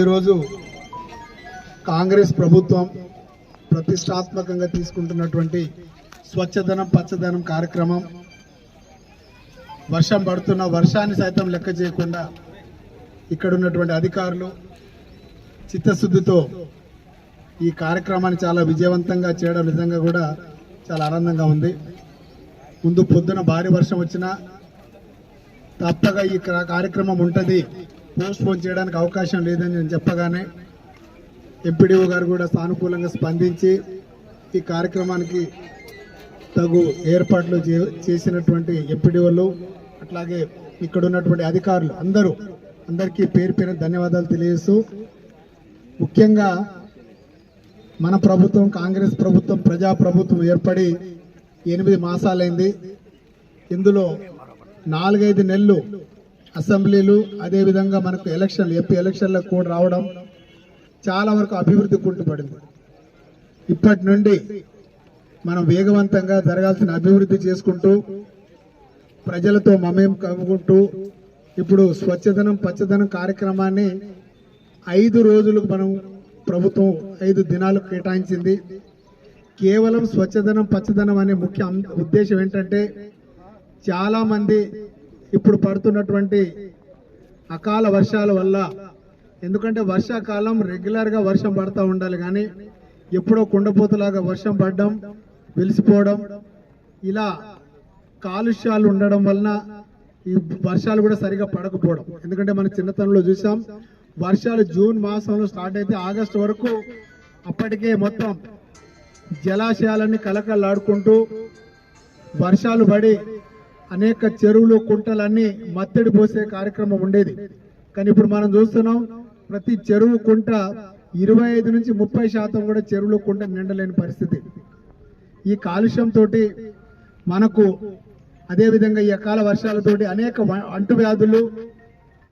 ఈరోజు కాంగ్రెస్ ప్రభుత్వం ప్రతిష్టాత్మకంగా తీసుకుంటున్నటువంటి స్వచ్ఛదనం పచ్చదనం కార్యక్రమం వర్షం పడుతున్న వర్షాన్ని సైతం లెక్క చేయకుండా ఇక్కడ ఉన్నటువంటి అధికారులు చిత్తశుద్ధితో ఈ కార్యక్రమాన్ని చాలా విజయవంతంగా చేయడం నిజంగా కూడా చాలా ఆనందంగా ఉంది. ముందు పొద్దున భారీ వర్షం వచ్చినా తప్పగా ఈ కార్యక్రమం ఉంటుంది. పోస్ట్ పోన్ చేయడానికి అవకాశం లేదని నేను చెప్పగానే ఎంపీడీఓ గారు కూడా సానుకూలంగా స్పందించి ఈ కార్యక్రమానికి తగు ఏర్పాట్లు చే- చేసినటువంటి ఎంపీడీఓలు అట్లాగే ఇక్కడ ఉన్నటువంటి అధికారులు అందరూ అందరికీ పేరు పేరు ధన్యవాదాలు తెలియజేస్తూ ముఖ్యంగా మన ప్రభుత్వం కాంగ్రెస్ ప్రభుత్వం ప్రజా ప్రభుత్వం ఏర్పడి ఎనిమిది మాసాలైంది. ఇందులో నాలుగైదు నెలలు అసెంబ్లీలు అదేవిధంగా మనకు ఎలక్షన్లు ఎంపీ ఎలక్షన్లకు కూడా రావడం చాలా వరకు అభివృద్ధి కుంటుపడింది ఇప్పటి నుండి మనం వేగవంతంగా జరగాల్సిన అభివృద్ధి చేసుకుంటూ ప్రజలతో మమేం కమ్ముకుంటూ ఇప్పుడు స్వచ్ఛదనం పచ్చదనం కార్యక్రమాన్ని ఐదు రోజులకు మనం ప్రభుత్వం ఐదు దినాలు కేటాయించింది. కేవలం స్వచ్ఛదనం పచ్చదనం అనే ముఖ్య ఉద్దేశం ఏంటంటే చాలామంది ఇప్పుడు పడుతున్నటువంటి అకాల వర్షాల వల్ల ఎందుకంటే వర్షాకాలం రెగ్యులర్గా వర్షం పడతా ఉండాలి కానీ ఎప్పుడో కుండపోతలాగా వర్షం పడడం వెలిసిపోవడం ఇలా కాలుష్యాలు ఉండడం వలన ఈ వర్షాలు కూడా సరిగా పడకపోవడం. ఎందుకంటే మన చిన్నతనంలో చూసాం వర్షాలు జూన్ మాసంలో స్టార్ట్ అయితే ఆగస్టు వరకు అప్పటికే మొత్తం జలాశయాలన్నీ కలకలాడుకుంటూ వర్షాలు పడి అనేక చెరువులు కుంటలన్నీ మత్తడి పోసే కార్యక్రమం ఉండేది. కానీ ఇప్పుడు మనం చూస్తున్నాం ప్రతి చెరువు కుంట ఇరవై ఐదు నుంచి ముప్పై శాతం కూడా చెరువులు కుంట నిండలేని పరిస్థితి. ఈ కాలుష్యంతో మనకు అదేవిధంగా ఈ అకాల వర్షాలతోటి అనేక అంటువ్యాధులు